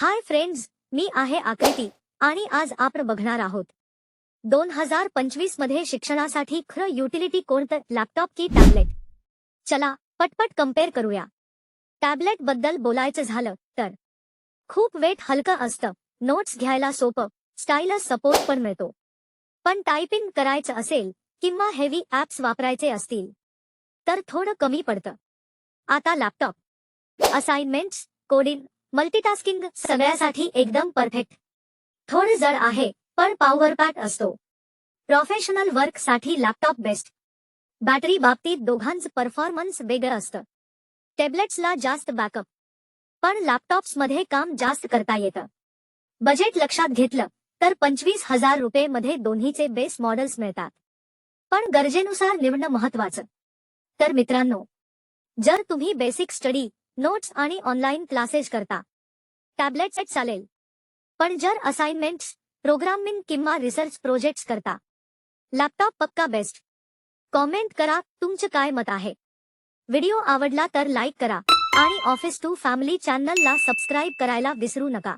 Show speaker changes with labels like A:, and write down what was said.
A: Hi friends मी आहे आकृती आणि आज आपण बघणार आहोत. दोन हजार पंचवीसमध्ये शिक्षणासाठी खरं युटिलिटी कोणतं? लॅपटॉप की टॅबलेट? चला पटपट कंपेअर करूया. टॅबलेटबद्दल बोलायचं झालं तर? खूप वेट हलकं असतं. नोट्स घ्यायला सोपं. स्टाईलस सपोर्ट पण मिळतो. पण टायपिंग करायचं असेल किंवा हेवी ऍप्स वापरायचे असतील तर थोडं कमी पडतं. आता लॅपटॉप असाइनमेंट्स कोडिंग मल्टीटास्किंग सगळ्यासाठी एकदम परफेक्ट थोडं जड आहे पण पॉवर पॅट असतो. प्रोफेशनल वर्कसाठी लॅपटॉप बेस्ट बॅटरी बाबतीत दोघांचं परफॉर्मन्स वेगळं असतं. टॅब्लेट्सला जास्त बॅकअप पण लॅपटॉप्समध्ये काम जास्त करता येतं. बजेट लक्षात घेतलं तर पंचवीस हजार रुपये मध्ये दोन्हीचे बेस मॉडेल्स मिळतात. पण गरजेनुसार निवडणं महत्वाचं. तर मित्रांनो जर तुम्ही बेसिक स्टडी नोट्स आणि ऑनलाईन क्लासेस करता. टॅबलेट सेट चालेल. पण जर असाइनमेंट्स प्रोग्रामिंग किंवा रिसर्च प्रोजेक्ट्स करता. लॅपटॉप पक्का बेस्ट. कॉमेंट करा तुमचं काय मत आहे? व्हिडिओ आवडला तर लाईक करा. आणि ऑफिस टू फॅमिली चॅनलला सबस्क्राईब करायला विसरू नका.